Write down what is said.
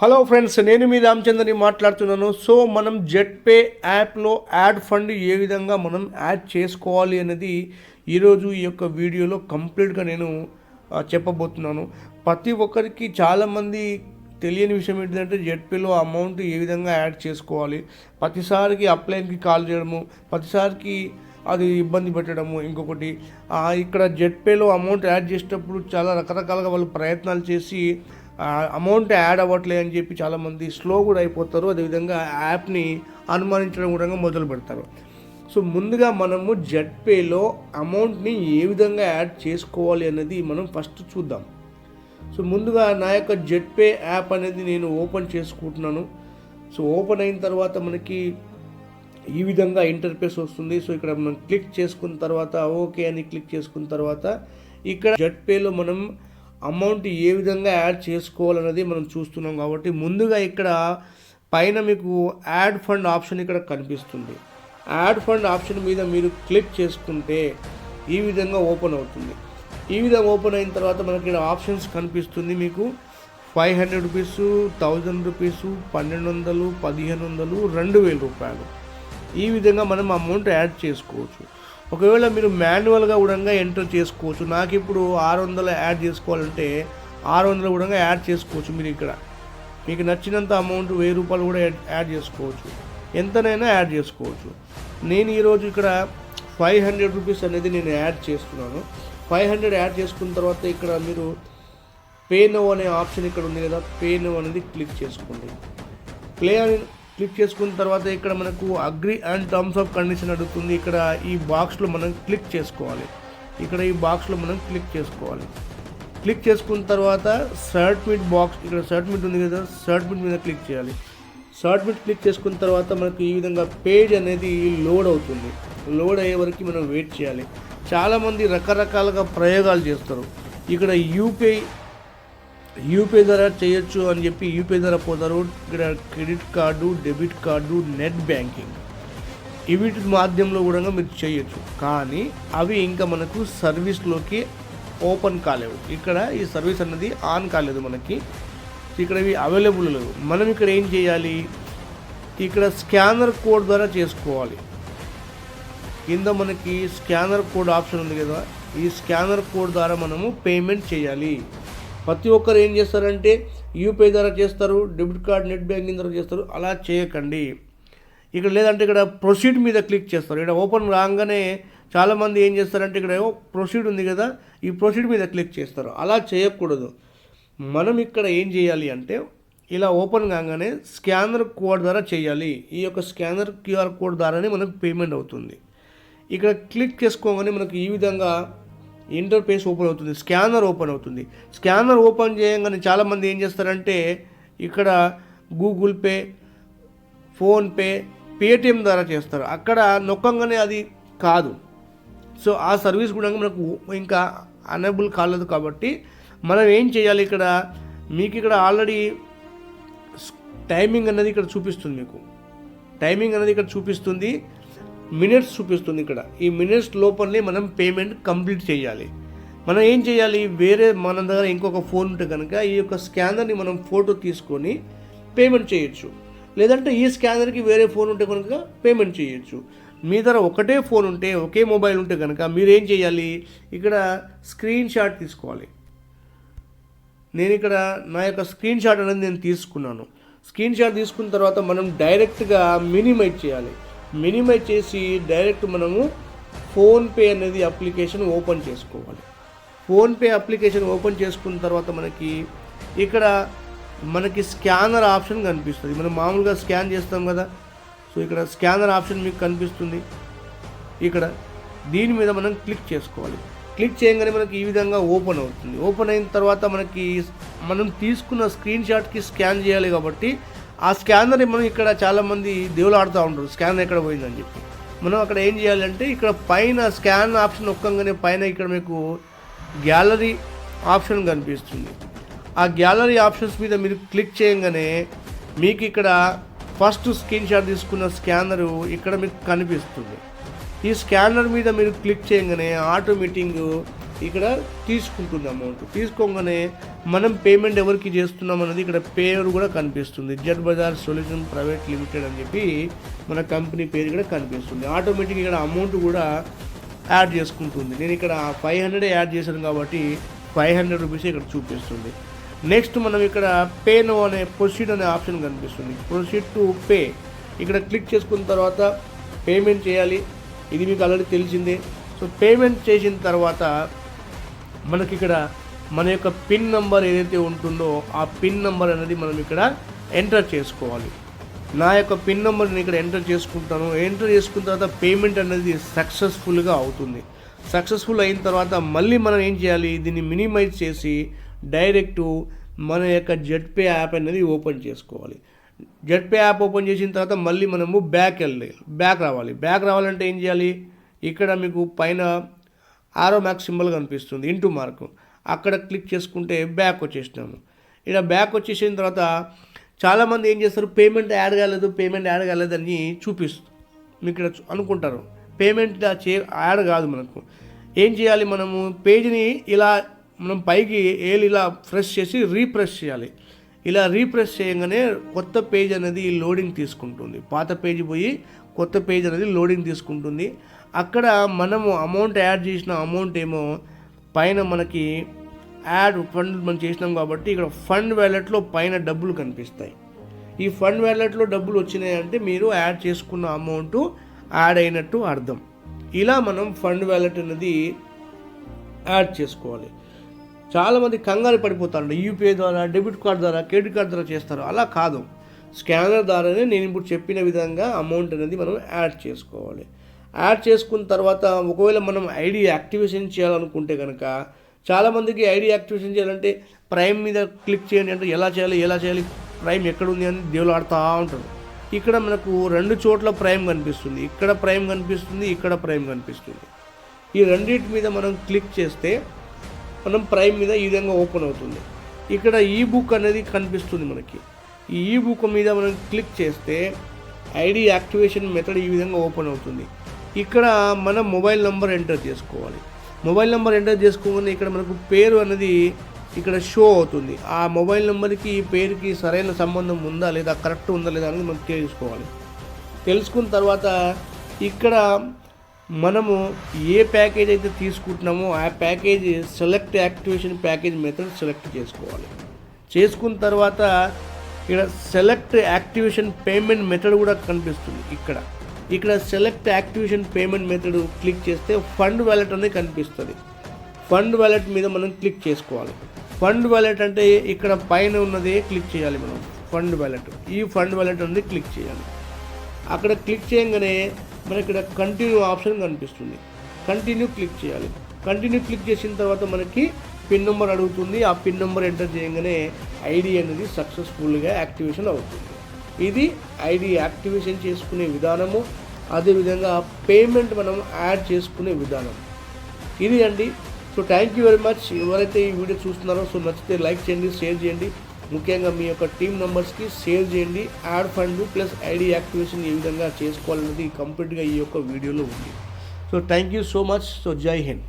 Hello friends నేను మీ రామచంద్రని మాట్లాడుతున్నాను. So మనం జెట్ పే యాప్లో యాడ్ ఫండ్ ఏ విధంగా మనం యాడ్ చేసుకోవాలి అనేది ఈరోజు ఈ యొక్క వీడియోలో కంప్లీట్గా నేను చెప్పబోతున్నాను. ప్రతి ఒక్కరికి చాలామంది తెలియని విషయం ఏంటంటే జెట్ పేలో అమౌంట్ ఏ విధంగా యాడ్ చేసుకోవాలి ప్రతిసారికి అప్లైన్కి కాల్ చేయడము ప్రతిసారికి అది ఇబ్బంది పెట్టడము ఇంకొకటి ఇక్కడ జెట్ పేలో అమౌంట్ యాడ్ చేసేటప్పుడు చాలా రకరకాలుగా వాళ్ళు ప్రయత్నాలు చేసి అమౌంట్ యాడ్ అవ్వట్లేదు అని చెప్పి చాలామంది స్లో కూడా అయిపోతారు. అదేవిధంగా యాప్ని అనుమానించడం కూడా మొదలు పెడతారు. సో ముందుగా మనము జెడ్ పేలో అమౌంట్ని ఏ విధంగా యాడ్ చేసుకోవాలి అనేది మనం ఫస్ట్ చూద్దాం. సో ముందుగా నా యొక్క జెడ్ పే యాప్ అనేది నేను ఓపెన్ చేసుకుంటున్నాను. సో ఓపెన్ అయిన తర్వాత మనకి ఈ విధంగా ఇంటర్ఫేస్ వస్తుంది. సో ఇక్కడ మనం క్లిక్ చేసుకున్న తర్వాత ఓకే అని క్లిక్ చేసుకున్న తర్వాత ఇక్కడ జెడ్ పేలో మనం అమౌంట్ ఏ విధంగా యాడ్ చేసుకోవాలన్నది మనం చూస్తున్నాం కాబట్టి ముందుగా ఇక్కడ పైన మీకు యాడ్ ఫండ్ ఆప్షన్ ఇక్కడ కనిపిస్తుంది. యాడ్ ఫండ్ ఆప్షన్ మీద మీరు క్లిక్ చేసుకుంటే ఈ విధంగా ఓపెన్ అవుతుంది. ఈ విధంగా ఓపెన్ అయిన తర్వాత మనకి ఇక్కడ ఆప్షన్స్ కనిపిస్తుంది మీకు. Five hundred rupees thousand rupees పన్నెండు వందలు పదిహేను వందలు రెండు వేల రూపాయలు. ఈ విధంగా మనం అమౌంట్ యాడ్ చేసుకోవచ్చు. ఒకవేళ మీరు మాన్యువల్గా కూడా ఎంటర్ చేసుకోవచ్చు. నాకు ఇప్పుడు ఆరు వందలు యాడ్ చేసుకోవాలంటే ఆరు వందలు కూడా యాడ్ చేసుకోవచ్చు మీరు ఇక్కడ. మీకు నచ్చినంత అమౌంట్ వెయ్యి రూపాయలు కూడా యాడ్- చేసుకోవచ్చు. ఎంతనైనా యాడ్ చేసుకోవచ్చు. నేను ఈరోజు ఇక్కడ ఫైవ్ హండ్రెడ్ రూపీస్ అనేది నేను యాడ్ చేస్తున్నాను. ఫైవ్ హండ్రెడ్ యాడ్ చేసుకున్న తర్వాత ఇక్కడ మీరు పే నో అనే ఆప్షన్ ఇక్కడ ఉంది కదా పే నో అనేది క్లిక్ చేసుకోండి. ప్లే అని క్లిక్ చేసుకున్న తర్వాత ఇక్కడ మనకు agree and terms of condition అడుగుతుంది. ఇక్కడ ఈ బాక్స్లో మనం క్లిక్ చేసుకోవాలి. ఇక్కడ ఈ బాక్స్లో మనం క్లిక్ చేసుకోవాలి. క్లిక్ చేసుకున్న తర్వాత సబ్మిట్ బాక్స్ ఇక్కడ సబ్మిట్ ఉంది కదా సబ్మిట్ మీద క్లిక్ చేయాలి. సబ్మిట్ క్లిక్ చేసుకున్న తర్వాత మనకు ఈ విధంగా పేజ్ అనేది లోడ్ అవుతుంది. లోడ్ అయ్యే వరకు మనం వెయిట్ చేయాలి. చాలామంది రకరకాలుగా ప్రయోగాలు చేస్తారు. ఇక్కడ యూపీఐ యూపీఐ ద్వారా చేయొచ్చు అని చెప్పి యూపీఐ ద్వారా పోతారు. ఇక్కడ credit card debit card net banking. వీటి మాధ్యమంలో కూడా మీరు చేయొచ్చు. కానీ అవి ఇంకా మనకు సర్వీస్లోకి ఓపెన్ కాలేవు. ఇక్కడ ఈ సర్వీస్ అన్నది ఆన్ కాలేదు మనకి. ఇక్కడ ఇవి అవైలబుల్ లేవు. మనం ఇక్కడ ఏం చేయాలి? ఇక్కడ స్కానర్ కోడ్ ద్వారా చేసుకోవాలి. కింద మనకి స్కానర్ కోడ్ ఆప్షన్ ఉంది కదా. ఈ స్కానర్ కోడ్ ద్వారా మనము పేమెంట్ చేయాలి. ప్రతి ఒక్కరు ఏం చేస్తారంటే యూపీఐ ద్వారా చేస్తారు డెబిట్ కార్డ్ నెట్ బ్యాంకింగ్ ద్వారా చేస్తారు అలా చేయకండి. ఇక్కడ లేదంటే ఇక్కడ ప్రొసీడ్ మీద క్లిక్ చేస్తారు. ఇక్కడ ఓపెన్ రాగానే చాలామంది ఏం చేస్తారంటే ఇక్కడ ఏవో ప్రొసీడ్ ఉంది కదా ఈ ప్రొసీడ్ మీద క్లిక్ చేస్తారు. అలా చేయకూడదు. మనం ఇక్కడ ఏం చేయాలి అంటే ఇలా ఓపెన్ కాగానే స్కానర్ కోడ్ ద్వారా చేయాలి. ఈ యొక్క స్కానర్ క్యూఆర్ కోడ్ ద్వారానే మనకు పేమెంట్ అవుతుంది. ఇక్కడ క్లిక్ చేసుకోగానే మనకు ఈ విధంగా ఇంటర్ఫేస్ ఓపెన్ అవుతుంది స్కానర్ ఓపెన్ అవుతుంది. స్కానర్ ఓపెన్ చేయగానే చాలామంది ఏం చేస్తారంటే ఇక్కడ గూగుల్ పే ఫోన్పే పేటిఎం ద్వారా చేస్తారు. అక్కడ నొక్కంగానే అది కాదు. సో ఆ సర్వీస్ కూడా మనకు ఇంకా అనేబుల్ కాలేదు కాబట్టి మనం ఏం చేయాలి ఇక్కడ? మీకు ఇక్కడ ఆల్రెడీ టైమింగ్ అనేది ఇక్కడ చూపిస్తుంది మీకు. టైమింగ్ అనేది ఇక్కడ చూపిస్తుంది. మినిట్స్ చూపిస్తుంది ఇక్కడ. ఈ మినిట్స్ లోపలనే మనం పేమెంట్ కంప్లీట్ చేయాలి. మనం ఏం చేయాలి? వేరే మన దగ్గర ఇంకొక ఫోన్ ఉంటే కనుక ఈ యొక్క స్కానర్ని మనం ఫోటో తీసుకొని పేమెంట్ చేయొచ్చు. లేదంటే ఈ స్కానర్కి వేరే ఫోన్ ఉంటే కనుక పేమెంట్ చేయొచ్చు. మీ దగ్గర ఒకటే ఫోన్ ఉంటే ఒకే మొబైల్ ఉంటే కనుక మీరు ఏం చేయాలి? ఇక్కడ స్క్రీన్ షాట్ తీసుకోవాలి. నేను ఇక్కడ నా యొక్క స్క్రీన్ షాట్ అనేది నేను తీసుకున్నాను. స్క్రీన్ షాట్ తీసుకున్న తర్వాత మనం డైరెక్ట్గా మినిమైజ్ చేయాలి. మినిమైజ్ చేసి డైరెక్ట్ మనము ఫోన్పే అనేది అప్లికేషన్ ఓపెన్ చేసుకోవాలి. ఫోన్పే అప్లికేషన్ ఓపెన్ చేసుకున్న తర్వాత మనకి ఇక్కడ మనకి స్కానర్ ఆప్షన్ కనిపిస్తుంది. మనం మామూలుగా స్కాన్ చేస్తాం కదా. సో ఇక్కడ స్కానర్ ఆప్షన్ మీకు కనిపిస్తుంది. ఇక్కడ దీని మీద మనం క్లిక్ చేసుకోవాలి. క్లిక్ చేయగానే మనకి ఈ విధంగా ఓపెన్ అవుతుంది. ఓపెన్ అయిన తర్వాత మనకి మనం తీసుకున్న స్క్రీన్ షాట్కి స్కాన్ చేయాలి కాబట్టి ఆ స్కానర్ని మనం ఇక్కడ చాలామంది దేవులు ఆడుతూ ఉంటారు. స్కానర్ ఎక్కడ పోయిందని చెప్పి. మనం అక్కడ ఏం చేయాలంటే ఇక్కడ పైన స్కాన్ ఆప్షన్ ఒక్కగానే పైన ఇక్కడ మీకు గ్యాలరీ ఆప్షన్ కనిపిస్తుంది. ఆ గ్యాలరీ ఆప్షన్స్ మీద మీరు క్లిక్ చేయగానే మీకు ఇక్కడ ఫస్ట్ స్క్రీన్ షాట్ తీసుకున్న స్కానరు ఇక్కడ మీకు కనిపిస్తుంది. ఈ స్కానర్ మీద మీరు క్లిక్ చేయగానే ఆటోమేటింగ్ ఇక్కడ తీసుకుంటుంది అమౌంట్. తీసుకోగానే మనం పేమెంట్ ఎవరికి చేస్తున్నాం అనేది ఇక్కడ పేరు కూడా కనిపిస్తుంది. Z bazaar solution private limited అని చెప్పి మన కంపెనీ పేరు కూడా కనిపిస్తుంది. ఆటోమేటిక్గా ఇక్కడ అమౌంట్ కూడా యాడ్ చేసుకుంటుంది. నేను ఇక్కడ ఫైవ్ హండ్రెడ్ యాడ్ చేశాను కాబట్టి ఫైవ్ హండ్రెడ్ రూపీస్ ఇక్కడ చూపిస్తుంది. నెక్స్ట్ మనం ఇక్కడ పే నో అనే ప్రొసీడ్ అనే ఆప్షన్ కనిపిస్తుంది. Proceed to pay. ఇక్కడ క్లిక్ చేసుకున్న తర్వాత పేమెంట్ చేయాలి. ఇది మీకు ఆల్రెడీ తెలిసిందే. సో పేమెంట్ చేసిన తర్వాత మనకి ఇక్కడ మన యొక్క పిన్ నంబర్ ఏదైతే ఉంటుందో ఆ పిన్ నంబర్ అనేది మనం ఇక్కడ ఎంటర్ చేసుకోవాలి. నా యొక్క పిన్ నెంబర్ నేను ఇక్కడ ఎంటర్ చేసుకుంటాను. ఎంటర్ చేసుకున్న తర్వాత పేమెంట్ అనేది సక్సెస్ఫుల్గా అవుతుంది. సక్సెస్ఫుల్ అయిన తర్వాత మళ్ళీ మనం ఏం చేయాలి? దీన్ని మినిమైజ్ చేసి డైరెక్ట్ మన యొక్క జెడ్పే యాప్ అనేది ఓపెన్ చేసుకోవాలి. జెడ్పే యాప్ ఓపెన్ చేసిన తర్వాత మళ్ళీ మనము బ్యాక్ వెళ్ళాలి. బ్యాక్ రావాలి. బ్యాక్ రావాలంటే ఏం చేయాలి? ఇక్కడ మీకు పైన ఆరో మ్యాక్ సింబల్ కనిపిస్తుంది ఇంటూ మార్క్. అక్కడ క్లిక్ చేసుకుంటే బ్యాక్ వచ్చేసినాము. ఇక్కడ బ్యాక్ వచ్చేసిన తర్వాత చాలామంది ఏం చేస్తారు పేమెంట్ యాడ్ కాలేదు పేమెంట్ యాడ్ కాలేదని చూపిస్తుంది మీకు ఇక్కడ అనుకుంటారు. పేమెంట్ చే యాడ్ కాదు మనకు. ఏం చేయాలి మనము? పేజీని ఇలా మనం పైకి ఏలు ఇలా ప్రెస్ చేసి రీప్రెస్ చేయాలి. ఇలా రీప్రెస్ చేయగానే కొత్త పేజ్ అనేది లోడింగ్ తీసుకుంటుంది. పాత పేజీ పోయి కొత్త పేజ్ అనేది లోడింగ్ తీసుకుంటుంది. అక్కడ మనము అమౌంట్ యాడ్ చేసిన అమౌంట్ ఏమో పైన మనకి యాడ్ ఫండ్ మనం చేసినాం కాబట్టి ఇక్కడ ఫండ్ వ్యాలెట్లో పైన డబ్బులు కనిపిస్తాయి. ఈ ఫండ్ వ్యాలెట్లో డబ్బులు వచ్చినాయంటే మీరు యాడ్ చేసుకున్న అమౌంట్ యాడ్ అయినట్టు అర్థం. ఇలా మనం ఫండ్ వ్యాలెట్ అనేది యాడ్ చేసుకోవాలి. చాలామంది కంగారు పడిపోతారు యూపీఐ ద్వారా డెబిట్ కార్డ్ ద్వారా క్రెడిట్ కార్డ్ ద్వారా చేస్తారు. అలా కాదు. స్కానర్ ద్వారానే నేను ఇప్పుడు చెప్పిన విధంగా అమౌంట్ అనేది మనం యాడ్ చేసుకోవాలి. యాడ్ చేసుకున్న తర్వాత ఒకవేళ మనం ఐడి యాక్టివేషన్ చేయాలనుకుంటే కనుక చాలామందికి ఐడి యాక్టివేషన్ చేయాలంటే ప్రైమ్ మీద క్లిక్ చేయండి అంటే ఎలా చేయాలి ఎలా చేయాలి ప్రైమ్ ఎక్కడ ఉంది అని దేవులు ఆడుతూ ఉంటారు. ఇక్కడ మనకు రెండు చోట్ల ప్రైమ్ కనిపిస్తుంది. ఇక్కడ ప్రైమ్ కనిపిస్తుంది ఇక్కడ ప్రైమ్ కనిపిస్తుంది. ఈ రెండింటి మీద మనం క్లిక్ చేస్తే మనం ప్రైమ్ మీద ఈ విధంగా ఓపెన్ అవుతుంది. ఇక్కడ ఈ బుక్ అనేది కనిపిస్తుంది మనకి. ఈ ఈ బుక్ మీద మనం క్లిక్ చేస్తే ఐడి యాక్టివేషన్ మెథడ్ ఈ విధంగా ఓపెన్ అవుతుంది. ఇక్కడ మన మొబైల్ నెంబర్ ఎంటర్ చేసుకోవాలి. మొబైల్ నెంబర్ ఎంటర్ చేసుకోగానే ఇక్కడ మనకు పేరు అనేది ఇక్కడ షో అవుతుంది. ఆ మొబైల్ నెంబర్కి ఈ పేరుకి సరైన సంబంధం ఉందా లేదా కరెక్ట్ ఉందా లేదా అనేది మనం తెలుసుకోవాలి. తెలుసుకున్న తర్వాత ఇక్కడ మనము ఏ ప్యాకేజ్ అయితే తీసుకుంటున్నామో ఆ package select activation package method select చేసుకోవాలి. చేసుకున్న తర్వాత ఇక్కడ సెలెక్ట్ యాక్టివేషన్ పేమెంట్ మెథడ్ కూడా కనిపిస్తుంది ఇక్కడ. ఇక్కడ select activation payment method click చేస్తే ఫండ్ వ్యాలెట్ అనేది కనిపిస్తుంది. ఫండ్ వ్యాలెట్ మీద మనం క్లిక్ చేసుకోవాలి. ఫండ్ వ్యాలెట్ అంటే ఇక్కడ పైన ఉన్నదే క్లిక్ చేయాలి మనం. ఫండ్ వ్యాలెట్ ఈ ఫండ్ వ్యాలెట్ అనేది క్లిక్ చేయాలి. అక్కడ క్లిక్ చేయగానే మనకి ఇక్కడ కంటిన్యూ ఆప్షన్ కనిపిస్తుంది. కంటిన్యూ క్లిక్ చేయాలి. కంటిన్యూ క్లిక్ చేసిన తర్వాత మనకి పిన్ నెంబర్ అడుగుతుంది. ఆ పిన్ నెంబర్ ఎంటర్ చేయగానే ఐడి అనేది సక్సెస్ఫుల్గా యాక్టివేషన్ అవుతుంది. ఇది ఐడి యాక్టివేషన్ చేసుకునే విధానము అదేవిధంగా పేమెంట్ మనం యాడ్ చేసుకునే విధానం. ఇది అండి. So thank you very much ఎవరైతే ఈ వీడియో చూస్తున్నారో సో నచ్చితే లైక్ చేయండి షేర్ చేయండి. ముఖ్యంగా మీ యొక్క టీమ్ మెంబర్స్కి షేర్ చేయండి. Add fund plus ID activation ఏ విధంగా చేసుకోవాలన్నది కంప్లీట్గా ఈ యొక్క వీడియోలో ఉంది. So thank you so much so జై హింద్.